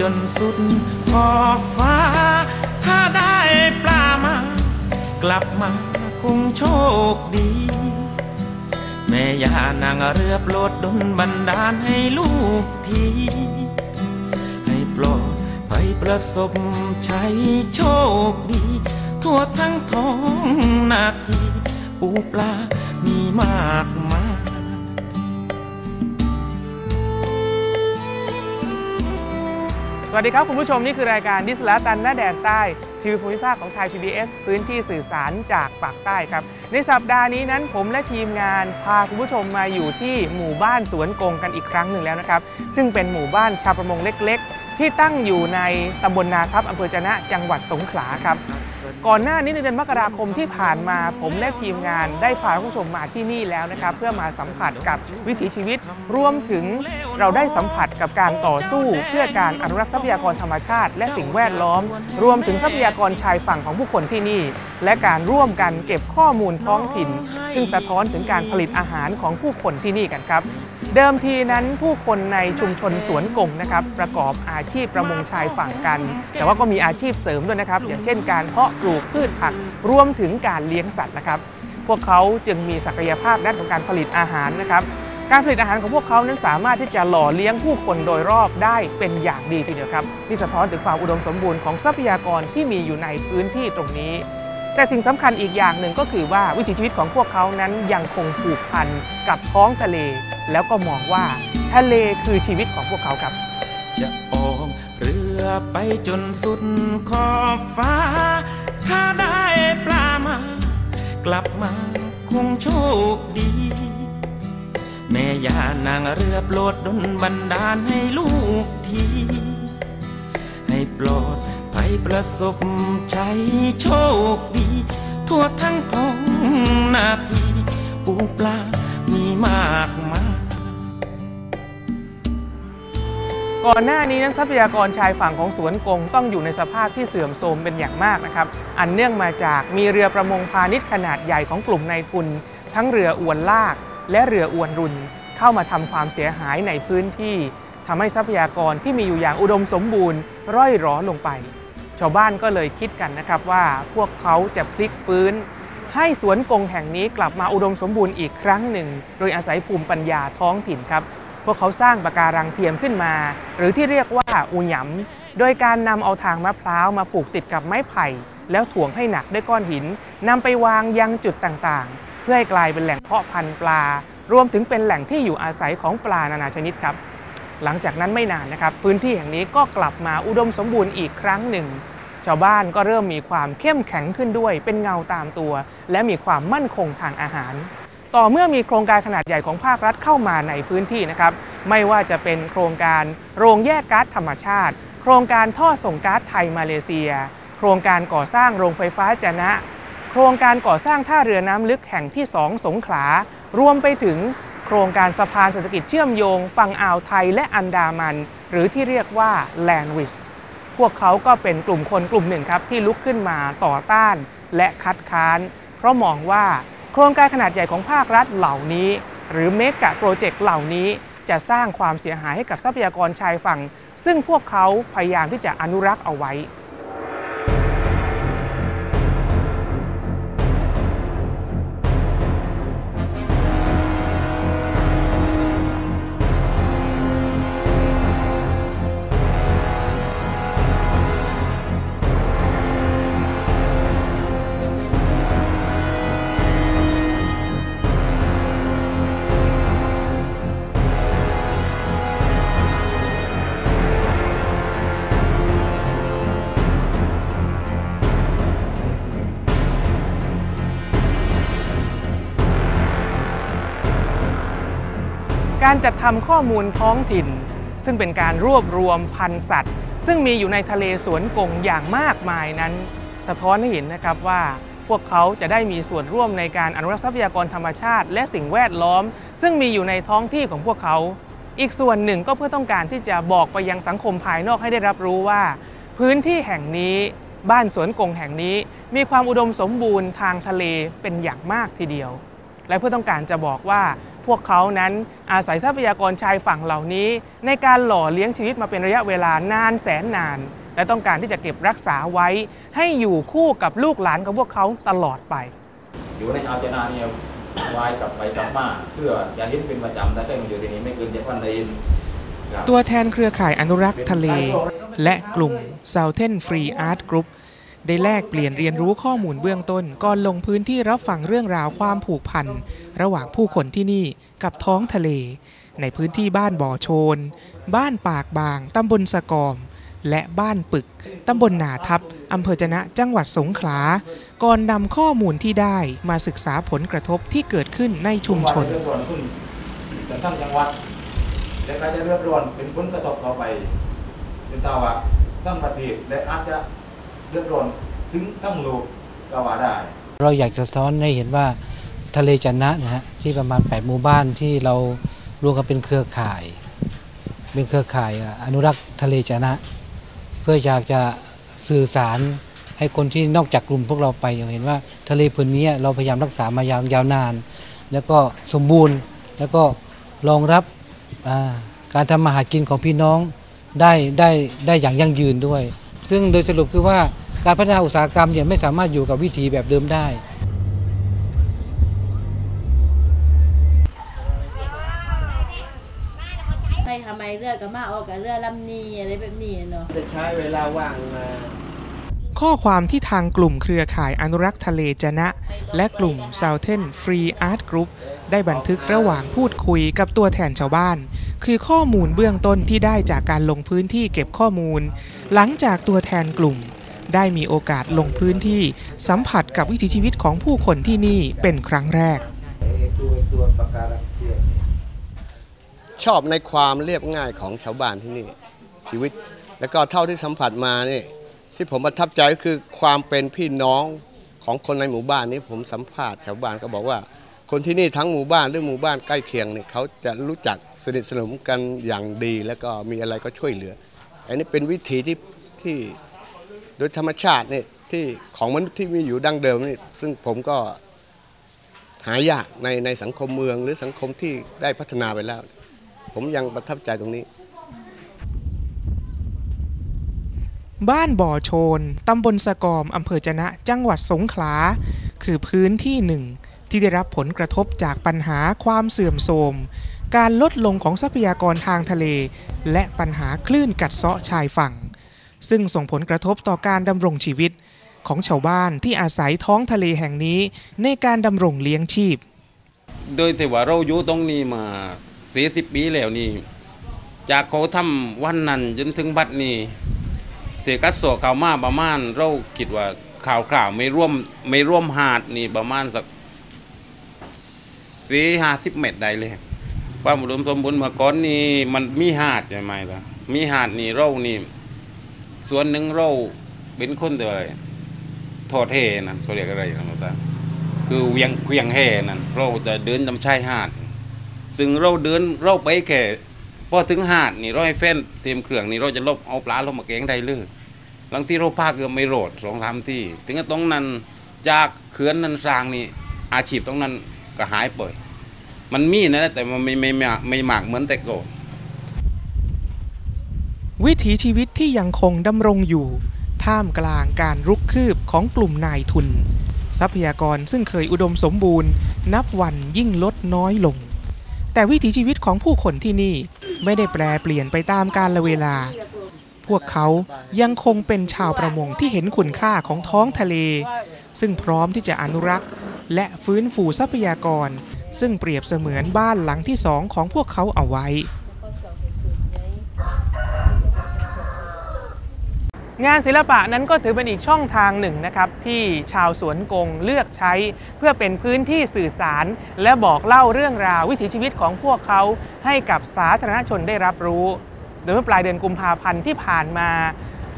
จนสุดขอบฟ้า ถ้าได้ปลามา กลับมาคงโชคดี แม่ย่านางเรือโปรดดลบันดาลให้ลูกที ให้ปลอดไปประสบชัยโชคดี ทั่วทั้งท้องนาที ปูปลามีมาก สวัสดีครับ คุณผู้ชมนี่คือรายการดิสลาตันหน้าแดนใต้ทีวีภูมิภาคของไทย PBS พื้นที่สื่อสารจากปากใต้ครับ ในสัปดาห์นี้นั้นผมและทีมงานพาคุณผู้ชมมาอยู่ที่หมู่บ้านสวนกงกันอีกครั้งหนึ่งแล้วนะครับ ซึ่งเป็นหมู่บ้านชาวประมงเล็กๆ ที่ตั้งอยู่ในตำบลนาทับอำเภอจะนะจังหวัดสงขลาครับ ก่อนหน้านี้ในเดือนมกราคมที่ผ่านมาผมและทีมงานได้พาผู้ชมมาที่นี่แล้วนะครับ เพื่อมาสัมผัสกับวิถีชีวิตรวมถึงเราได้สัมผัสกับการต่อสู้ เพื่อการอนุรักษ์ทรัพยากรธรรมชาติ และสิ่งแวดล้อม รวมถึงทรัพยากรชายฝั่งของผู้คนที่นี่ และการร่วมกันเก็บข้อมูลท้องถิ่น ซึ่งสะท้อนถึงการผลิตอาหารของผู้คนที่นี่กันครับ เดิมทีนั้นผู้คนในชุมชนสวนกงนะครับประกอบอาชีพประมงชายฝั่งกัน แต่ว่าก็มีอาชีพเสริมด้วยนะครับ อย่างเช่นการเพาะปลูกพืชผักรวมถึงการเลี้ยงสัตว์นะครับ พวกเขาจึงมีศักยภาพด้านของการผลิตอาหารนะครับ การผลิตอาหารของพวกเขานั้นสามารถที่จะหล่อเลี้ยงผู้คนโดยรอบได้เป็นอย่างดีทีเดียวครับนี่สะท้อนถึงความอุดมสมบูรณ์ของทรัพยากรที่มีอยู่ในพื้นที่ตรงนี้แต่สิ่งสำคัญอีกอย่างหนึ่งก็คือว่าวิถีชีวิตของพวกเขานั้นยังคงผูกพันกับท้องทะเล แล้วก็มองว่าทะเลคือชีวิตของพวกเขาครับ จะออกเรือไปจนสุดขอบฟ้า ถ้าได้ปลามา กลับมาคงโชคดี แม่ยานางเรือโปรดดลบันดาลให้ลูกที ให้ปลอดภัยประสบชัยโชคดี ทั่วทั้งท้องนาที ปูปลามีมากมาย ก่อนหน้านี้นั้นทรัพยากรชายฝั่งของสวนกงต้องอยู่ในสภาพที่เสื่อมโทรมเป็นอย่างมากนะครับ อันเนื่องมาจากมีเรือประมงพาณิชย์ขนาดใหญ่ของกลุ่มนายทุน ทั้งเรืออวนลาก และเรืออวนรุน เข้ามาทำความเสียหายในพื้นที่ทำให้ทรัพยากรที่มีอยู่อย่างอุดมสมบูรณ์ ร่อยหรอลงไป ชาวบ้านก็เลยคิดกันนะครับว่าพวกเขาจะพลิกฟื้น ให้สวนกงแห่งนี้กลับมาอุดมสมบูรณ์อีกครั้งหนึ่ง โดยอาศัยภูมิปัญญาท้องถิ่นครับ วกเขาสร้างปะการังเทียมขึ้นมา หรือที่เรียกว่าอูหยำโดยการนำเอาทางมะพร้าวมาผูกติดกับไม้ไผ่ แล้วถ่วงให้หนักด้วยก้อนหินนำไปวางยังจุดต่างๆ เพื่อให้กลายเป็นแหล่งเพาะพันธุ์ปลา รวมถึงเป็นแหล่งที่อยู่อาศัยของปลานานาชนิดครับ หลังจากนั้นไม่นานนะครับ พื้นที่แห่งนี้ก็กลับมาอุดมสมบูรณ์อีกครั้งหนึ่ง ชาวบ้านก็เริ่มมีความเข้มแข็งขึ้นด้วย เป็นเงาตามตัว และมีความมั่นคงทางอาหาร ต่อเมื่อมีโครงการขนาดใหญ่ของภาครัฐเข้ามาในพื้นที่นะครับไม่ว่าจะเป็นโครงการโรงแยกก๊าซธรรมชาติ โครงการท่อส่งก๊าซไทยมาเลเซีย โครงการก่อสร้างโรงไฟฟ้าจนะ โครงการก่อสร้างท่าเรือน้ำลึกแห่งที่ 2 สงขลารวมไปถึงโครงการสะพานเศรษฐกิจเชื่อมโยง ฝั่งอ่าวไทยและอันดามัน หรือที่เรียกว่าแลนด์วิชพวกเขาก็เป็นกลุ่มคนกลุ่มหนึ่งครับที่ลุกขึ้นมาต่อต้านและคัดค้าน เพราะมองว่า โครงการขนาดใหญ่ของภาครัฐเหล่านี้ หรือเมกะโปรเจกต์เหล่านี้จะสร้างความเสียหายให้กับทรัพยากรชายฝั่ง ซึ่งพวกเขาพยายามที่จะอนุรักษ์เอาไว้ การจัดทำข้อมูลท้องถิ่น ซึ่งเป็นการรวบรวมพันธุ์สัตว์ ซึ่งมีอยู่ในทะเลสวนกงอย่างมากมายนั้น สะท้อนให้เห็นนะครับว่าพวกเขาจะได้มีส่วนร่วมในการอนุรักษ์ทรัพยากรธรรมชาติ และสิ่งแวดล้อม ซึ่งมีอยู่ในท้องที่ของพวกเขา อีกส่วนหนึ่งก็เพื่อต้องการที่จะบอกไปยังสังคมภายนอกให้ได้รับรู้ว่า พื้นที่แห่งนี้บ้านสวนกงแห่งนี้ มีความอุดมสมบูรณ์ทางทะเลเป็นอย่างมากทีเดียว และเพื่อต้องการจะบอกว่า วกเขานั้นอาศัยทรัพยากรชายฝั่งเหล่านี้ ในการหล่อเลี้ยงชีวิตมาเป็นระยะเวลานานแสนนาน และต้องการที่จะเก็บรักษาไว้ ให้อยู่คู่กับลูกหลานของพวกเขาตลอดไป อยู่ในอาเจนาเนี่ยวายกลับไปกลับมาเพื่ออย่าเห็นเป็นประจำแต่ได้มาอยู่ที่นี่ไม่เกินเจ็ดวันเลยครับตัวแทนเครือข่ายอนุรักษ์ทะเล และกลุ่ม Southern Free Art Group ได้แลกเปลี่ยนเรียนรู้ข้อมูลเบื้องต้นก่อนลงพื้นที่รับฟังเรื่องราวความผูกพัน ระหว่างผู้คนที่นี่กับท้องทะเล ในพื้นที่บ้านบ่อโชน บ้านปากบาง ตำบลสะกอม และบ้านปึก ตำบลนาทับ อำเภอจนะจังหวัดสงขลา ก่อนนำข้อมูลที่ได้มาศึกษาผลกระทบที่เกิดขึ้นในชุมชนจนทั้งจังหวัดและการจะเรื่อร้อนเป็นผลกระทบต่อไป เป็นตาว่าทั้งประเทศและอาจจะ เรื่องร้อนถึงทั้งโลกก็ว่าได้ เราอยากจะสะท้อนให้เห็นว่าทะเลจันนะนะฮะที่ประมาณ 8 หมู่บ้านที่เรารวมกันเป็นเครือข่าย เป็นเครือข่ายอนุรักษ์ทะเลจันนะ เพื่ออยากจะสื่อสารให้คนที่นอกจากกลุ่มพวกเราไปอย่างเห็นว่าทะเลพื้นนี้เราพยายามรักษามายาวยาวนาน แล้วก็สมบูรณ์แล้วก็รองรับการทำมาหากินของพี่น้องได้ได้ได้อย่างยั่งยืนด้วย ซึ่งโดยสรุปคือว่าการพัฒนาอุตสาหกรรมเนี่ยไม่สามารถอยู่กับวิถีแบบเดิมได้ไปทำไมเรือกับมาออกกับเรือลำนี้อะไรแบบนี้เนาะจะใช้เวลาว่างมาข้อความที่ทางกลุ่มเครือข่ายอนุรักษ์ทะเลจะนะ และกลุ่ม Southern Free Art Group ได้บันทึกระหว่างพูดคุยกับตัวแทนชาวบ้าน คือข้อมูลเบื้องต้นที่ได้จากการลงพื้นที่เก็บข้อมูล หลังจากตัวแทนกลุ่ม ได้มีโอกาสลงพื้นที่สัมผัสกับวิถีชีวิตของผู้คนที่นี่เป็นครั้งแรก ชอบในความเรียบง่ายของชาวบ้านที่นี่ ชีวิต แล้วก็เท่าที่สัมผัสมานี่ที่ผมประทับใจก็คือความเป็นพี่น้องของคนในหมู่บ้านนี้ผมสัมภาษณ์ชาวบ้านก็บอกว่า คนที่นี่ทั้งหมู่บ้านหรือหมู่บ้านใกล้เคียงเนี่ยเขาจะรู้จัก สนิทสนมกันอย่างดีแล้วก็มีอะไรก็ช่วยเหลือ อันนี้เป็นวิถีที่ที่โดยธรรมชาตินี่ที่ของมนุษย์ที่มีอยู่ดั้งเดิมนี่ซึ่งผมก็หายากในในสังคมเมืองหรือสังคมที่ได้พัฒนาไปแล้ว ผมยังประทับใจตรงนี้ บ้านบ่อโชน ตำบลสะกอม อำเภอจะนะ จังหวัดสงขลา คือพื้นที่หนึ่งที่ได้รับผลกระทบจากปัญหาความเสื่อมโทรม การลดลงของทรัพยากรทางทะเล และปัญหาคลื่นกัดเซาะชายฝั่ง ซึ่งส่งผลกระทบต่อการดำรงชีวิตของชาวบ้านที่อาศัยท้องทะเลแห่งนี้ในการดำรงเลี้ยงชีพ โดยที่ว่าเราอยู่ตรงนี้มาสี่สิบปีแล้วนี่ จากเขาทำวันนั้นจนถึงบัดนี้เตกัสโซเขาวมาประมาณเราคิดว่าข่าวข่าวๆไม่ร่วมไม่ร่วมหาดนี่ประมาณสักสี่ห้าสิบเมตรได้เลย ความอุดมสมบูรณ์เมื่อก่อนนี่มันมีหาดใช่ไหมล่ะมีหาดนี่เรานี่ ส่วนหนึ่งเราเป็นคนเดียวทอดเฮนั่นเขาเรียกอะไรนะมาซะคือเวียงเวียงแห่นั่นเราจะเดินจำชายหาด ซึ่งเราเดินเราไปแค่พอถึงหาดนี่เราให้แฟนเตรียมเครื่องนี่เราจะลบเอาปลาลงมาแกงได้เลยบางที่เราพาคเกือบไม่โรดสองสามที่ ถึงกับตรงนั้นจากเขื่อนนันสร้างนี่อาชีพตรงนั้นก็หายไป มันมีนะแต่มันไม่ไม่ไม่ไม่มากเหมือนแต่ก่อนวิถีชีวิตที่ยังคงดำรงอยู่ ท่ามกลางการรุกคืบของกลุ่มนายทุน ทรัพยากรซึ่งเคยอุดมสมบูรณ์ นับวันยิ่งลดน้อยลง แต่วิถีชีวิตของผู้คนที่นี่ไม่ได้แปรเปลี่ยนไปตามกาลเวลา พวกเขายังคงเป็นชาวประมงที่เห็นคุณค่าของท้องทะเล ซึ่งพร้อมที่จะอนุรักษ์ และฟื้นฟูทรัพยากร ซึ่งเปรียบเสมือนบ้านหลังที่สองของพวกเขาเอาไว้ งานศิลปะนั้นก็ถือเป็นอีกช่องทางหนึ่งนะครับ ที่ชาวสวนกงเลือกใช้เพื่อเป็นพื้นที่สื่อสาร และบอกเล่าเรื่องราววิถีชีวิตของพวกเขาให้กับสาธารณชนได้รับรู้ โดยเมื่อปลายเดือนกุมภาพันธ์ที่ผ่านมา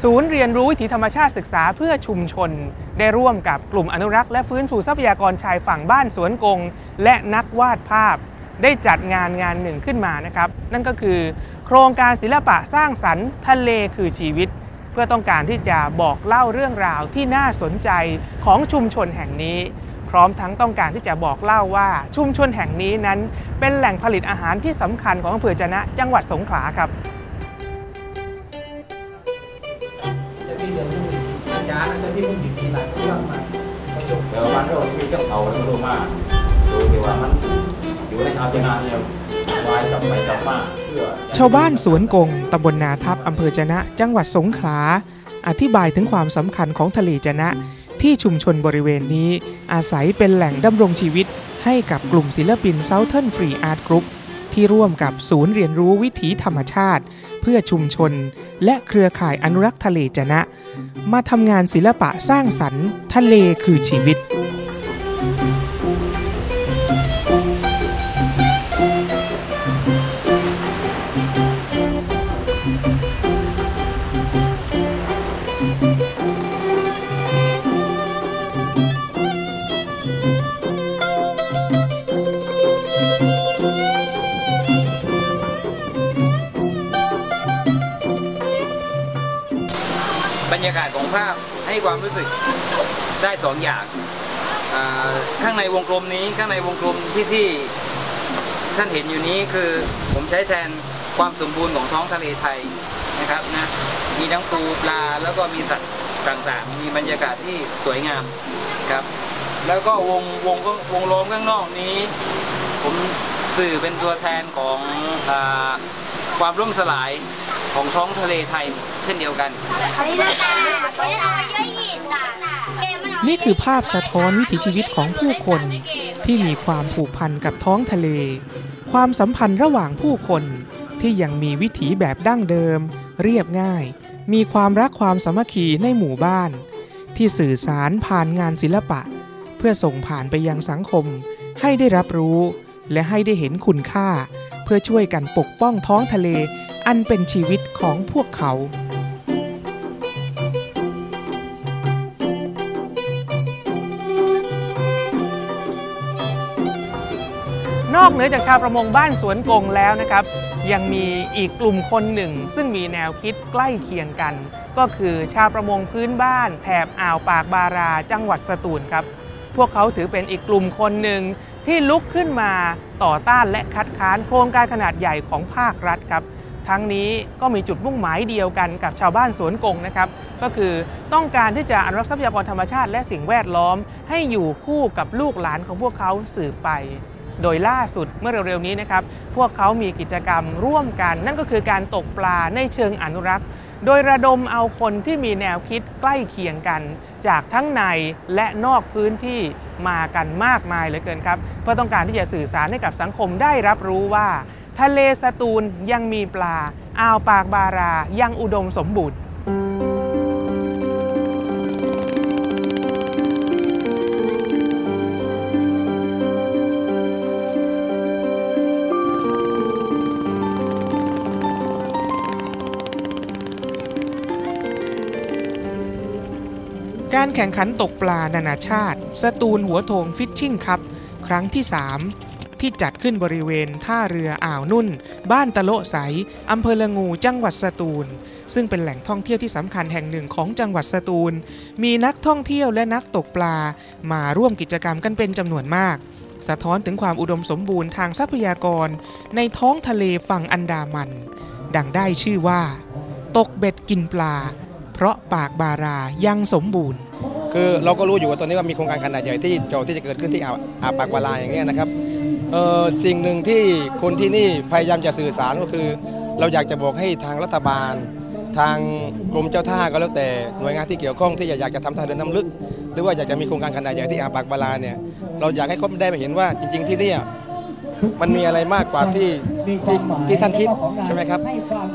ศูนย์เรียนรู้วิถีธรรมชาติศึกษาเพื่อชุมชน ได้ร่วมกับกลุ่มอนุรักษ์และฟื้นฟูทรัพยากรชายฝั่งบ้านสวนกง และนักวาดภาพ ได้จัดงานงานหนึ่งขึ้นมานะครับ นั่นก็คือ โครงการศิลปะสร้างสรรค์ ทะเลคือชีวิต เพื่อต้องการที่จะบอกเล่าเรื่องราวที่น่าสนใจของชุมชนแห่งนี้ พร้อมทั้งต้องการที่จะบอกเล่าว่าชุมชนแห่งนี้นั้น เป็นแหล่งผลิตอาหารที่สำคัญของอำเภอจะนะจังหวัดสงขลาครับ จารย์จะมีมุมดีๆหลายเรื่องมาประชุมแต่ว่าบ้านเราที่มีกับเขาแล้วรู้มากดูที่ว่ามันอยู่ในอาเจนาเนียวายกลับไปกลับมาเพื่อชาวบ้านสวนกงตำบลนาทับอำเภอจนะ จังหวัดสงขลา อธิบายถึงความสำคัญของทะเลจนะ ที่ชุมชนบริเวณนี้ อาศัยเป็นแหล่งดำรงชีวิตให้กับกลุ่มศิลปิน Southern Free Art Group ที่ร่ ที่ร่วมกับศูนย์เรียนรู้วิถีธรรมชาติ เพื่อชุมชน และเครือข่ายอนุรักษ์ทะเลจนะ มาทำงานศิลปะสร้างสรรค์ ทะเลคือชีวิต รู้สึกได้สองอย่างข้างในวงกลมนี้ข้างในวงกลมที่ที่ท่านเห็นอยู่นี้คือผมใช้แทนความสมบูรณ์ของท้องทะเลไทยนะครับนะมีทั้งปูปลาแล้วก็มีสัตว์ต่างๆ มีบรรยากาศที่สวยงามครับ แล้วก็วงวงก็วงล้อมข้างนอกนี้ ผมสื่อเป็นตัวแทนของอความร่มสลายของท้องทะเลไทย เช่นเดียวกัน นี่คือภาพสะท้อนวิถีชีวิตของผู้คนที่มีความผูกพันกับท้องทะเล ความสัมพันธ์ระหว่างผู้คนที่ยังมีวิถีแบบดั้งเดิม เรียบง่าย มีความรักความสามัคคีในหมู่บ้าน ที่สื่อสารผ่านงานศิลปะ เพื่อส่งผ่านไปยังสังคม ให้ได้รับรู้ และให้ได้เห็นคุณค่า เพื่อช่วยกันปกป้องท้องทะเลอันเป็นชีวิตของพวกเขา อกเหนือจากชาวประมงบ้านสวนกงแล้วนะครับ ยังมีอีกกลุ่มคนหนึ่ง ซึ่งมีแนวคิดใกล้เคียงกัน ก็คือชาวประมงพื้นบ้าน แถบอ่าวปากบาราจังหวัดสตูลครับ พวกเขาถือเป็นอีกกลุ่มคนหนึ่งที่ลุกขึ้นมาต่อต้านและคัดค้านโครงการขนาดใหญ่ของภาครัฐครับ ทั้งนี้ก็มีจุดมุ่งหมายเดียวกันกับชาวบ้านสวนกงนะครับ ก็คือต้องการที่จะอนุรักษ์ทรัพยากรธรรมชาติและสิ่งแวดล้อม ให้อยู่คู่กับลูกหลานของพวกเขาสืบไป โดยล่าสุดเมื่อเร็วๆนี้นะครับพวกเขามีกิจกรรมร่วมกัน นั่นก็คือการตกปลาในเชิงอนุรักษ์ โดยระดมเอาคนที่มีแนวคิดใกล้เคียงกัน จากทั้งในและนอกพื้นที่มากันมากมายเหลือเกินครับ เพื่อต้องการที่จะสื่อสารให้กับสังคมได้รับรู้ว่า ทะเลสตูลยังมีปลาอ่าวปากบารายังอุดมสมบูรณ์ การแข่งขันตกปลานานาชาติ สตูลหัวโถงฟิชชิ่งคัพครั้งที่ 3 ที่จัดขึ้นบริเวณท่าเรืออ่าวนุ่น บ้านตะโลใสอำเภอละงูจังหวัดสตูล ซึ่งเป็นแหล่งท่องเที่ยวที่สำคัญแห่งหนึ่งของจังหวัดสตูล มีนักท่องเที่ยวและนักตกปลา มาร่วมกิจกรรมกันเป็นจำนวนมากสะท้อนถึงความอุดมสมบูรณ์ทางทรัพยากร ในท้องทะเลฝั่งอันดามัน ดังได้ชื่อว่า ตกเบ็ดกินปลา เพราะปากบารายังสมบูรณ์ คือเราก็รู้อยู่ว่าตอนนี้ว่ามีโครงการขนาดใหญ่ที่จะที่จะเกิดขึ้นที่อ่าวอ่าวปากวาลาอย่างเงี้ยนะครับเออสิ่งหนึ่งที่คนที่นี่พยายามจะสื่อสารก็คือ เราอยากจะบอกให้ทางรัฐบาล ทางกรมเจ้าท่าก็แล้วแต่หน่วยงานที่เกี่ยวข้องที่อยากจะทำท่าเรือน้ำลึก หรือว่าอยากจะมีโครงการขนาดใหญ่ที่อ่าวปากวาลาเนี่ยเราอยากให้เขาได้ไปเห็นว่าจริง ๆ ที่นี่มันมีอะไรมากกว่าที่ที่ที่ท่านคิดใช่ไหมครับ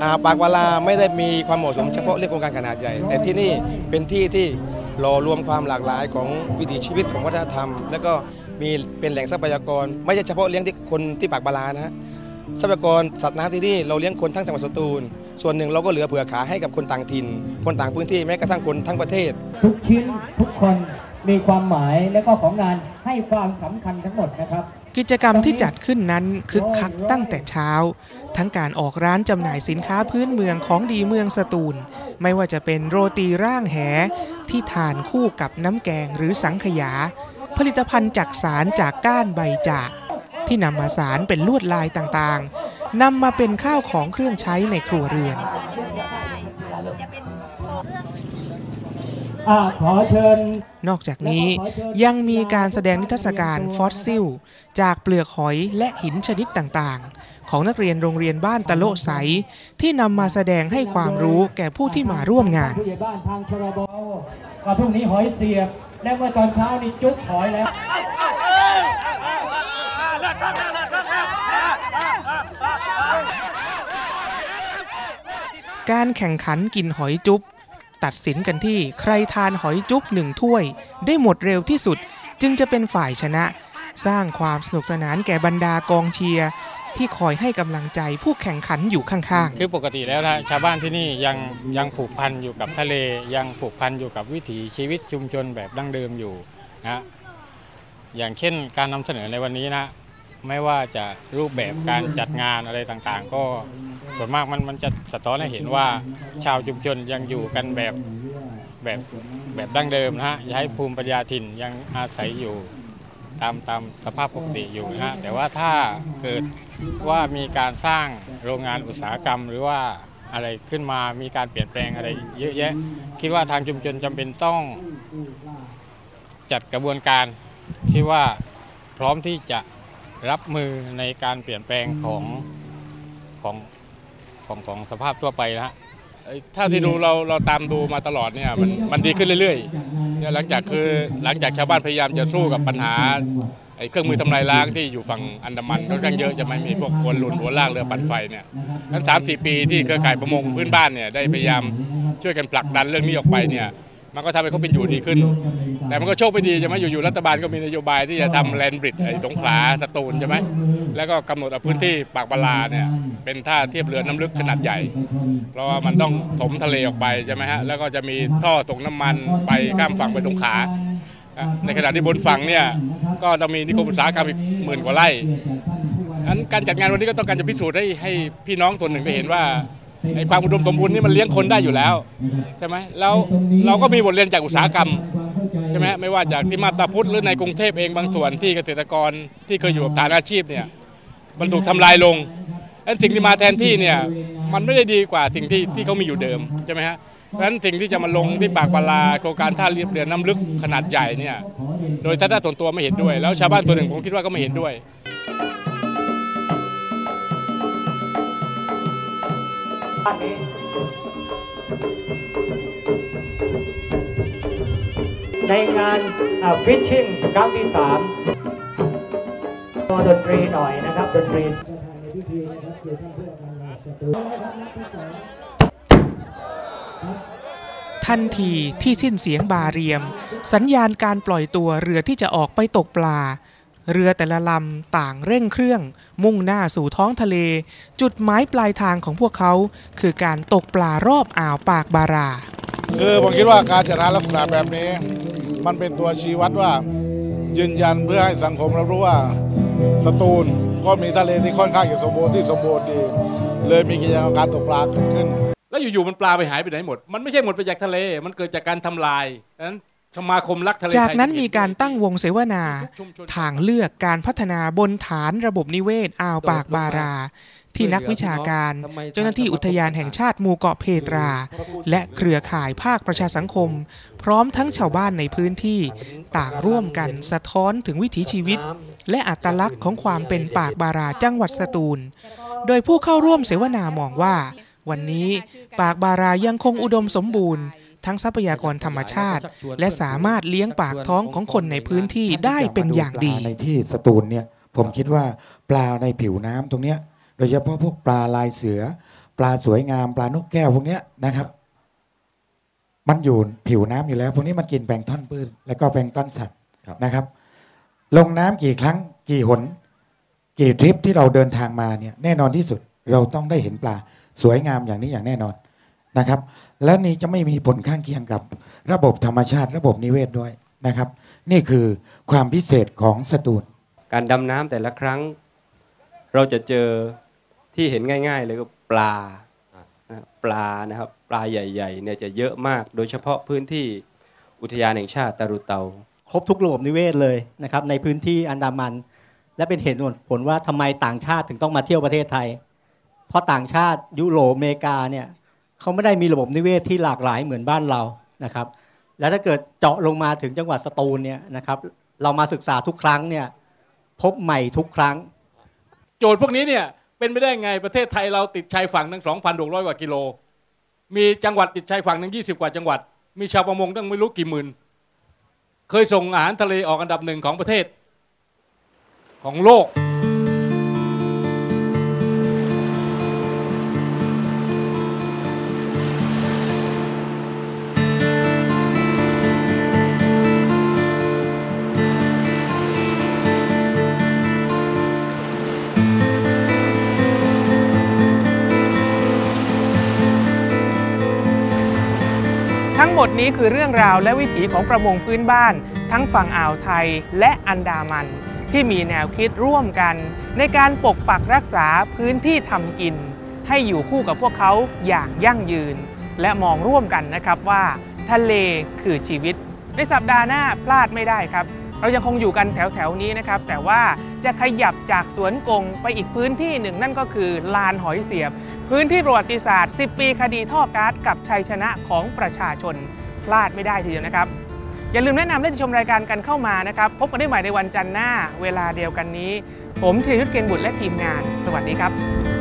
อ่าวปากวาลาไม่ได้มีความเหมาะสมเฉพาะเรื่องโครงการขนาดใหญ่ แต่ที่นี่เป็นที่ที่ หล่อรวมความหลากหลายของวิถีชีวิตของวัฒนธรรม แล้วก็มีเป็นแหล่งทรัพยากร ไม่ใช่เฉพาะเลี้ยงที่คนที่ปากบาลานะฮะทรัพยากรสัตว์น้ำที่นี่เราเลี้ยงคนทั้งจังหวัดสตูล ส่วนหนึ่งเราก็เหลือเผื่อขายให้กับคนต่างถิ่น คนต่างพื้นที่แม้กระทั่งคนทั้งประเทศ ทุกชิ้นทุกคนมีความหมายและก็ของงานให้ความสำคัญทั้งหมดนะครับ กิจกรรมที่จัดขึ้นนั้นคึกคักตั้งแต่เช้า ทั้งการออกร้านจำหน่ายสินค้าพื้นเมืองของดีเมืองสตูล ไม่ว่าจะเป็นโรตีร่างแห ที่ทานคู่กับน้ำแกงหรือสังขยา ผลิตภัณฑ์จักสารจากก้านใบจาก ที่นำมาสารเป็นลวดลายต่างๆนำมาเป็นข้าวของเครื่องใช้ในครัวเรือนอ่าขอเชิญ นอกจากนี้ยังมีการแสดงนิทรรศการฟอสซิล จากเปลือกหอยและหินชนิดต่างๆ ของนักเรียนโรงเรียนบ้านตะโละใสที่นำมาแสดงให้ความรู้แก่ผู้ที่มาร่วมงานผู้ใหญ่บ้านทางชรบก็พรุ่งนี้หอยเสียบ และเมื่อตอนเช้านี่จุ๊บหอยแล้วการแข่งขันกินหอยจุ๊บตัดสินกันที่ใครทานหอยจุ๊บหนึ่งถ้วย ได้หมดเร็วที่สุดจึงจะเป็นฝ่ายชนะ สร้างความสนุกสนานแก่บรรดากองเชียร์ ที่คอยให้กำลังใจผู้แข่งขันอยู่ข้างๆ คือปกติแล้วนะชาวบ้านที่นี่ยังยังผูกพันอยู่กับทะเล ยังผูกพันอยู่กับวิถีชีวิตชุมชนแบบดั้งเดิมอยู่นะอย่างเช่นการนำเสนอในวันนี้นะ ไม่ว่าจะรูปแบบการจัดงานอะไรต่างๆ ก็ส่วนมากมันมันจะสะท้อนให้เห็นว่าชาวชุมชนยังอยู่กันแบบแบบแบบดั้งเดิมนะฮะย้ภูมิปัญญาถิ่นยังอาศัยอยู่ตามตามสภาพปกติอยู่นะฮะแต่ว่าถ้าเกิด ว่ามีการสร้างโรงงานอุตสาหกรรม หรือว่าอะไรขึ้นมามีการเปลี่ยนแปลงอะไรเยอะแยะ คิดว่าทางชุมชนจำเป็นต้องจัดกระบวนการที่ว่าพร้อมที่จะรับมือในการเปลี่ยนแปลงของของของของสภาพทั่วไปนะฮะถ้าที่ดูเราเราตามดูมาตลอดเนี่ยมันมันดีขึ้นเรื่อยๆเนี่ยหลังจากคือหลังจากชาวบ้านพยายามจะสู้กับปัญหา ไอ้เครื่องมือทำลายล้างที่อยู่ฝั่งอันดามันค่อนข้างเยอะจะไม่มีพวกหัวหลุนหัวลากเรือปั่นไฟเนี่ยนั้นสามสี่ปีที่เครือข่ายประมงพื้นบ้านเนี่ยได้พยายามช่วยกันผลักดันเรื่องนี้ออกไปเนี่ยมันก็ทำให้เขาเป็นอยู่ดีขึ้น แต่มันก็โชคไม่ดีใช่ไหมอยู่ๆรัฐบาลก็มีนโยบายที่จะทำแลนบริดจ์ไอ้สงขลาสตูลใช่ไหมแล้วก็กำหนดเอาพื้นที่ปากบาลาเนี่ยเป็นท่าเทียบเรือน้ำลึกขนาดใหญ่ เพราะว่ามันต้องถมทะเลออกไปใช่ไหมฮะแล้วก็จะมีท่อส่งน้ำมันไปข้ามฝั่งไปสงขลาอะ ในขณะที่บนฝั่งเนี่ยก็จะมีนิคมอุตสาหกรรมอีกหมื่นกว่าไร่อันการจัดงานวันนี้ก็ต้องการจะพิสูจน์ให้ให้พี่น้องส่วนหนึ่งได้เห็นว่าไอ้ความอุดมสมบูรณ์นี่มันเลี้ยงคนได้อยู่แล้วใช่ไหมแล้วเราก็มีบทเรียนจากอุตสาหกรรมใช่ไหมไม่ว่าจากที่มาตาพุทธหรือในกรุงเทพเองบางส่วนที่เกษตรกรที่เคยอยู่กับฐานอาชีพเนี่ยมันถูกทำลายลงอันสิ่งที่มาแทนที่เนี่ยมันไม่ได้ดีกว่าสิ่งที่ที่เขามีอยู่เดิมใช่ไหมฮะ เพราะฉะนั้นสิ่งที่จะมาลงที่ปากปลาโครงการท่าเรียบเรือน้ำลึกขนาดใหญ่เนี่ยโดยท่าส่วนตัวไม่เห็นด้วย แล้วชาวบ้านตัวหนึ่งผมคิดว่าก็ไม่เห็นด้วยในงานฟิชชิ่งครั้งที่สามดนตรีหน่อยนะครับ ดนตรี ทันทีที่สิ้นเสียงบาเรียม สัญญาณการปล่อยตัวเรือที่จะออกไปตกปลา เรือแต่ละลำต่างเร่งเครื่อง มุ่งหน้าสู่ท้องทะเล จุดหมายปลายทางของพวกเขา คือการตกปลารอบอ่าวปากบารา คือผมคิดว่าการจัดงาลักษณะแบบนี้ มันเป็นตัวชี้วัดว่า ยืนยันเพื่อให้สังคมรับรู้ว่าสตูลก็มีทะเลที่ค่อนข้างจะสมบูรณ์ที่สมบูรณ์ดี เลยมีกิจกรรมการตกปลาเกิดขึ้น แล้วอยู่ๆมันปลาไปหายไปไหนหมด มันไม่ใช่หมดไปจากทะเล มันเกิดจากการทำลายดังนั้นสมาคมรักทะเลจากนั้นไทยมีการตั้งวงเสวนา ทางเลือกการพัฒนาบนฐานระบบนิเวศอ่าวปากบารา ที่นักวิชาการ เจ้าหน้าที่อุทยานแห่งชาติหมู่เกาะเพตรา และเครือข่ายภาคประชาสังคม พร้อมทั้งชาวบ้านในพื้นที่ต่างร่วมกันสะท้อนถึงวิถีชีวิต และอัตลักษณ์ของความเป็นปากบาราจังหวัดสตูล โดยผู้เข้าร่วมเสวนามองว่า วันนี้ปากบารายังคงอุดมสมบูรณ์ ทั้งทรัพยากรธรรมชาติ และสามารถเลี้ยงปากท้องของคนในพื้นที่ได้เป็นอย่างดีในที่สตูลเนี่ยผมคิดว่าปลาในผิวน้ำตรงเนี้ยโดยเฉพาะพวกปลาลายเสือ ปลาสวยงามปลานกแก้วพวกเนี้ยนะครับ มันอยู่ผิวน้ำอยู่แล้ว พวกนี้มันกินแปลงก์ต้อนพืชแล้วก็แปลงก์ต้อนสัตว์นะครับ ลงน้ำกี่ครั้งกี่หน กี่ทริปที่เราเดินทางมาเนี่ยแน่นอนที่สุดเราต้องได้เห็นปลา สวยงามอย่างนี้อย่างแน่นอนนะครับ และนี่จะไม่มีผลข้างเคียงกับ ระบบธรรมชาติระบบนิเวศด้วยนะครับ นี่คือความพิเศษของสตูล การดำน้ำแต่ละครั้ง เราจะเจอที่เห็นง่าย ๆ เลยก็ปลานะปลานะครับปลาใหญ่ๆเนี่ยจะเยอะมาก โดยเฉพาะพื้นที่อุทยานแห่งชาติตารุเตา ครบทุกระบบนิเวศเลยนะครับในพื้นที่อันดามัน และเป็นเหตุผลว่าทำไมต่างชาติถึงต้องมาเที่ยวประเทศไทย เพราะต่างชาติยุโรปอเมริกาเนี่ยเขาไม่ได้มีระบบนิเวศที่หลากหลายเหมือนบ้านเรานะครับ และถ้าเกิดเจาะลงมาถึงจังหวัดสตูลเนี่ยนะครับเรามาศึกษาทุกครั้งเนี่ยพบใหม่ทุกครั้ง โจทย์พวกนี้เนี่ยเป็นไปได้ไงประเทศไทยเราติดชายฝั่งตั้ง2,600 กว่ากิโล มีจังหวัดติดชายฝั่งตั้ง20 กว่าจังหวัด มีชาวประมงตั้งไม่รู้กี่หมื่น เคยส่งอาหารทะเลออกอันดับหนึ่งของประเทศของโลก นี้คือเรื่องราวและวิถีของประมงพื้นบ้าน ทั้งฝั่งอ่าวไทยและอันดามัน ที่มีแนวคิดร่วมกัน ในการปกปักรักษาพื้นที่ทำกิน ให้อยู่คู่กับพวกเขาอย่างยั่งยืน และมองร่วมกันนะครับว่า ทะเลคือชีวิต ในสัปดาห์หน้าพลาดไม่ได้ครับ เรายังคงอยู่กันแถวแถวนี้นะครับ แต่ว่าจะขยับจากสวนกงไปอีกพื้นที่หนึ่งนั่นก็คือลานหอยเสียบพื้นที่ประวัติศาสตร์ 10 ปีคดีท่อการ์ดกับชัยชนะของประชาชน พลาดไม่ได้ทีเดียวนะครับ อย่าลืมแนะนำและติชมรายการกันเข้ามานะครับ พบกันได้ใหม่ในวันจันทร์หน้า เวลาเดียวกันนี้ ผมธีรยุทธเกณฑ์บุตรและทีมงาน สวัสดีครับ